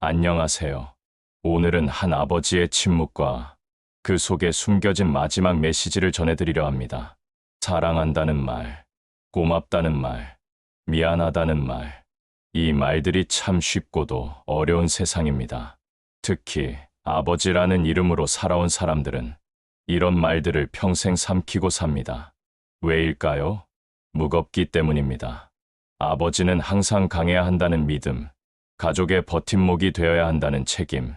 안녕하세요. 오늘은 한 아버지의 침묵과 그 속에 숨겨진 마지막 메시지를 전해드리려 합니다. 사랑한다는 말, 고맙다는 말, 미안하다는 말. 이 말들이 참 쉽고도 어려운 세상입니다. 특히 아버지라는 이름으로 살아온 사람들은 이런 말들을 평생 삼키고 삽니다. 왜일까요? 무겁기 때문입니다. 아버지는 항상 강해야 한다는 믿음, 가족의 버팀목이 되어야 한다는 책임,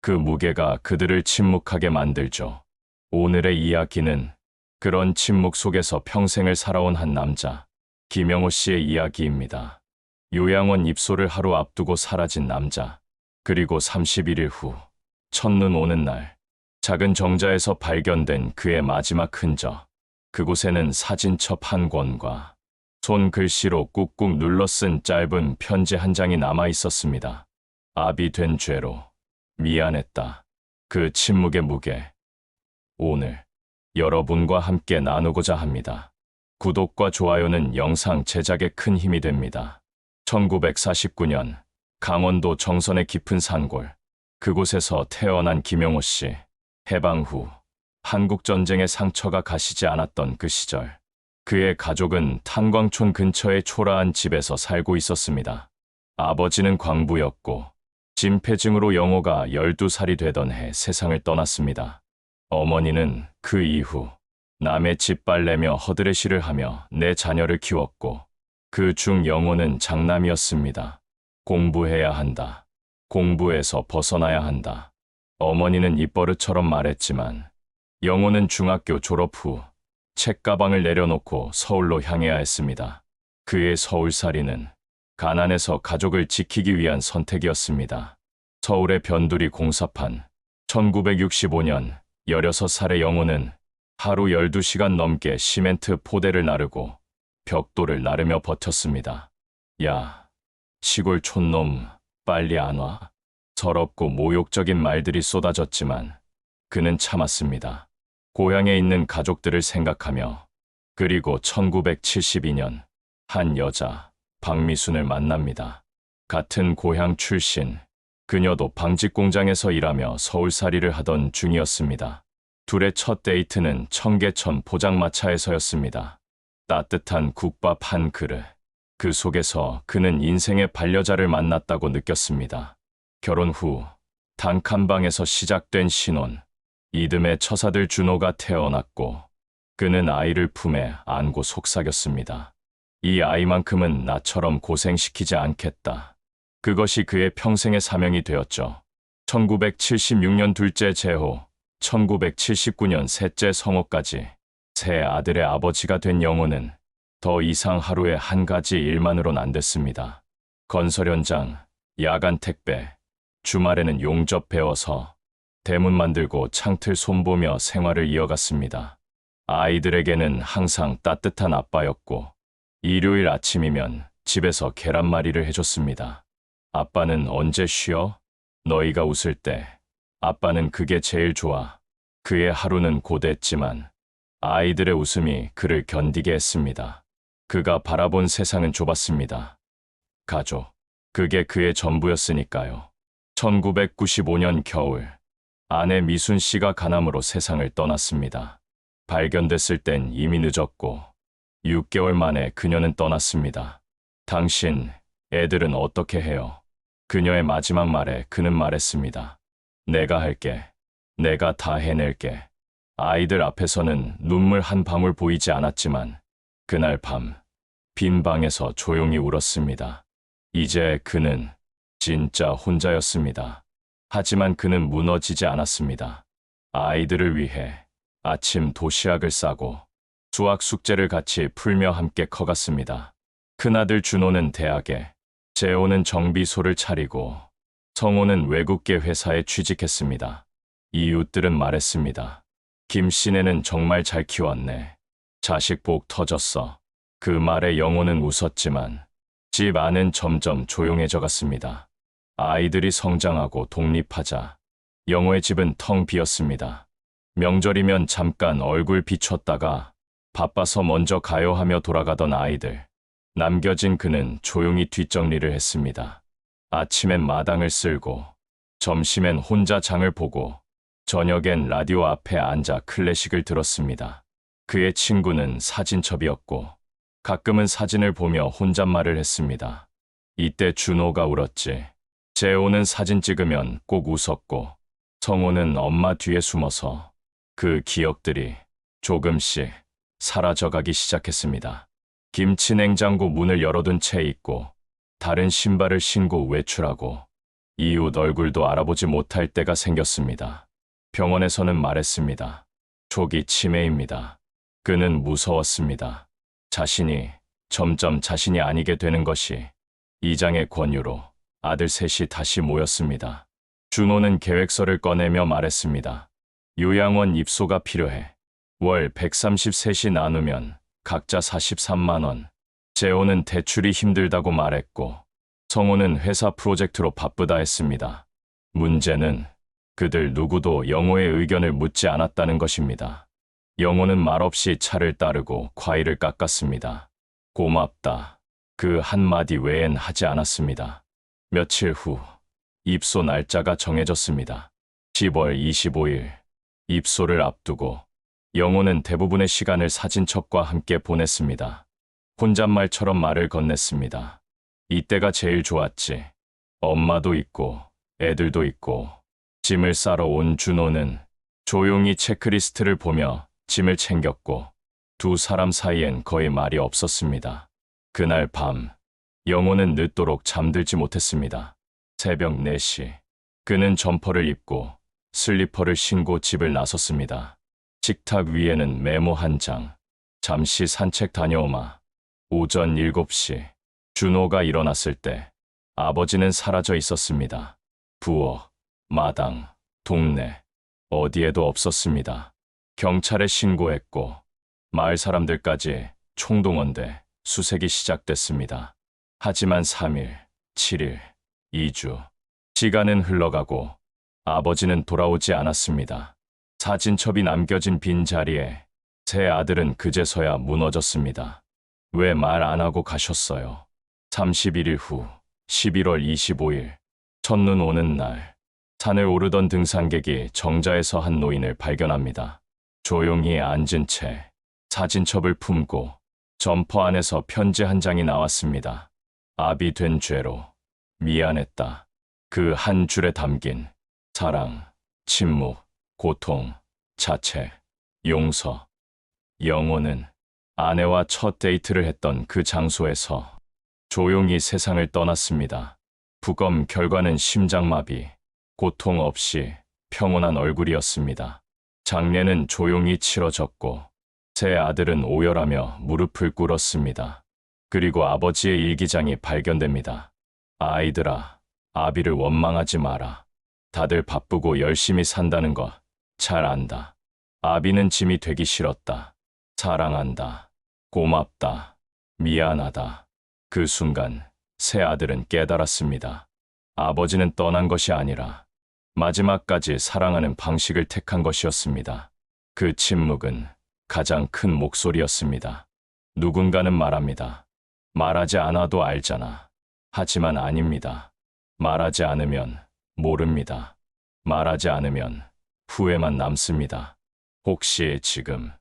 그 무게가 그들을 침묵하게 만들죠. 오늘의 이야기는 그런 침묵 속에서 평생을 살아온 한 남자, 김영호 씨의 이야기입니다. 요양원 입소를 하루 앞두고 사라진 남자, 그리고 31일 후, 첫눈 오는 날, 작은 정자에서 발견된 그의 마지막 흔적. 그곳에는 사진첩 한 권과 손글씨로 꾹꾹 눌러 쓴 짧은 편지 한 장이 남아 있었습니다. 압이 된 죄로 미안했다. 그 침묵의 무게. 오늘 여러분과 함께 나누고자 합니다. 구독과 좋아요는 영상 제작에 큰 힘이 됩니다. 1949년 강원도 정선의 깊은 산골. 그곳에서 태어난 김영호 씨. 해방 후 한국 전쟁의 상처가 가시지 않았던 그 시절. 그의 가족은 탄광촌 근처의 초라한 집에서 살고 있었습니다. 아버지는 광부였고 진폐증으로 영호가 12살이 되던 해 세상을 떠났습니다. 어머니는 그 이후 남의 집 빨래며 허드레시를 하며 내 자녀를 키웠고 그 중 영호는 장남이었습니다. 공부해야 한다. 공부에서 벗어나야 한다. 어머니는 입버릇처럼 말했지만 영호는 중학교 졸업 후 책가방을 내려놓고 서울로 향해야 했습니다. 그의 서울살이는 가난에서 가족을 지키기 위한 선택이었습니다. 서울의 변두리 공사판 1965년 16살의 영호는 하루 12시간 넘게 시멘트 포대를 나르고 벽돌을 나르며 버텼습니다. 야, 시골 촌놈 빨리 안 와? 서럽고 모욕적인 말들이 쏟아졌지만 그는 참았습니다. 고향에 있는 가족들을 생각하며 그리고 1972년 한 여자 박미순을 만납니다. 같은 고향 출신 그녀도 방직 공장에서 일하며 서울살이를 하던 중이었습니다. 둘의 첫 데이트는 청계천 포장마차에서였습니다. 따뜻한 국밥 한 그릇. 그 속에서 그는 인생의 반려자를 만났다고 느꼈습니다. 결혼 후 단칸방에서 시작된 신혼. 이듬해 처사들 준호가 태어났고 그는 아이를 품에 안고 속삭였습니다. 이 아이만큼은 나처럼 고생시키지 않겠다. 그것이 그의 평생의 사명이 되었죠. 1976년 둘째 재호, 1979년 셋째 성호까지 세 아들의 아버지가 된 영호는 더 이상 하루에 한 가지 일만으론 안 됐습니다. 건설 현장, 야간 택배, 주말에는 용접 배워서 대문 만들고 창틀 손보며 생활을 이어갔습니다. 아이들에게는 항상 따뜻한 아빠였고, 일요일 아침이면 집에서 계란말이를 해줬습니다. 아빠는 언제 쉬어? 너희가 웃을 때. 아빠는 그게 제일 좋아. 그의 하루는 고됐지만, 아이들의 웃음이 그를 견디게 했습니다. 그가 바라본 세상은 좁았습니다. 가족. 그게 그의 전부였으니까요. 1995년 겨울, 아내 미순 씨가 간암으로 세상을 떠났습니다. 발견됐을 땐 이미 늦었고 6개월 만에 그녀는 떠났습니다. 당신, 애들은 어떻게 해요? 그녀의 마지막 말에 그는 말했습니다. 내가 할게. 내가 다 해낼게. 아이들 앞에서는 눈물 한 방울 보이지 않았지만 그날 밤, 빈 방에서 조용히 울었습니다. 이제 그는 진짜 혼자였습니다. 하지만 그는 무너지지 않았습니다. 아이들을 위해 아침 도시락을 싸고 수학 숙제를 같이 풀며 함께 커갔습니다. 큰아들 준호는 대학에, 재호는 정비소를 차리고 성호는 외국계 회사에 취직했습니다. 이웃들은 말했습니다. 김 씨네는 정말 잘 키웠네. 자식 복 터졌어. 그 말에 영호는 웃었지만 집 안은 점점 조용해져 갔습니다. 아이들이 성장하고 독립하자 영호의 집은 텅 비었습니다. 명절이면 잠깐 얼굴 비췄다가 바빠서 먼저 가요 하며 돌아가던 아이들. 남겨진 그는 조용히 뒷정리를 했습니다. 아침엔 마당을 쓸고, 점심엔 혼자 장을 보고, 저녁엔 라디오 앞에 앉아 클래식을 들었습니다. 그의 친구는 사진첩이었고, 가끔은 사진을 보며 혼잣말을 했습니다. 이때 준호가 울었지. 재호는 사진 찍으면 꼭 웃었고, 성호는 엄마 뒤에 숨어서 그 기억들이 조금씩 사라져가기 시작했습니다. 김치 냉장고 문을 열어둔 채 있고, 다른 신발을 신고 외출하고, 이웃 얼굴도 알아보지 못할 때가 생겼습니다. 병원에서는 말했습니다. 초기 치매입니다. 그는 무서웠습니다. 자신이 점점 자신이 아니게 되는 것이 이장의 권유로 아들 셋이 다시 모였습니다. 준호는 계획서를 꺼내며 말했습니다. 요양원 입소가 필요해. 월 133이 나누면 각자 43만 원. 재호는 대출이 힘들다고 말했고 성호는 회사 프로젝트로 바쁘다 했습니다. 문제는 그들 누구도 영호의 의견을 묻지 않았다는 것입니다. 영호는 말없이 차를 따르고 과일을 깎았습니다. 고맙다. 그 한마디 외엔 하지 않았습니다. 며칠 후 입소 날짜가 정해졌습니다. 10월 25일 입소를 앞두고 영호는 대부분의 시간을 사진첩과 함께 보냈습니다. 혼잣말처럼 말을 건넸습니다. 이때가 제일 좋았지. 엄마도 있고 애들도 있고 짐을 싸러 온 준호는 조용히 체크리스트를 보며 짐을 챙겼고 두 사람 사이엔 거의 말이 없었습니다. 그날 밤 영호는 늦도록 잠들지 못했습니다. 새벽 4시 그는 점퍼를 입고 슬리퍼를 신고 집을 나섰습니다. 식탁 위에는 메모 한 장. 잠시 산책 다녀오마. 오전 7시 준호가 일어났을 때 아버지는 사라져 있었습니다. 부엌, 마당, 동네 어디에도 없었습니다. 경찰에 신고했고 마을 사람들까지 총동원돼 수색이 시작됐습니다. 하지만 3일, 7일, 2주 시간은 흘러가고 아버지는 돌아오지 않았습니다. 사진첩이 남겨진 빈 자리에 제 아들은 그제서야 무너졌습니다. 왜 말 안 하고 가셨어요? 31일 후 11월 25일 첫눈 오는 날 산을 오르던 등산객이 정자에서 한 노인을 발견합니다. 조용히 앉은 채 사진첩을 품고 점퍼 안에서 편지 한 장이 나왔습니다. 압이 된 죄로 미안했다. 그 한 줄에 담긴 사랑, 침묵, 고통, 자책, 용서, 영호는 아내와 첫 데이트를 했던 그 장소에서 조용히 세상을 떠났습니다. 부검 결과는 심장마비, 고통 없이 평온한 얼굴이었습니다. 장례는 조용히 치러졌고 제 아들은 오열하며 무릎을 꿇었습니다. 그리고 아버지의 일기장이 발견됩니다. 아이들아, 아비를 원망하지 마라. 다들 바쁘고 열심히 산다는 거 잘 안다. 아비는 짐이 되기 싫었다. 사랑한다. 고맙다. 미안하다. 그 순간 새 아들은 깨달았습니다. 아버지는 떠난 것이 아니라 마지막까지 사랑하는 방식을 택한 것이었습니다. 그 침묵은 가장 큰 목소리였습니다. 누군가는 말합니다. 말하지 않아도 알잖아. 하지만 아닙니다. 말하지 않으면 모릅니다. 말하지 않으면 후회만 남습니다. 혹시 지금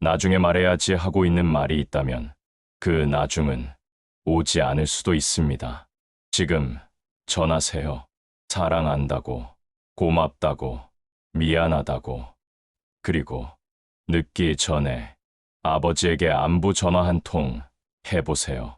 나중에 말해야지 하고 있는 말이 있다면 그 나중은 오지 않을 수도 있습니다. 지금 전하세요. 사랑한다고, 고맙다고, 미안하다고, 그리고 늦기 전에 아버지에게 안부 전화 한 통 해보세요.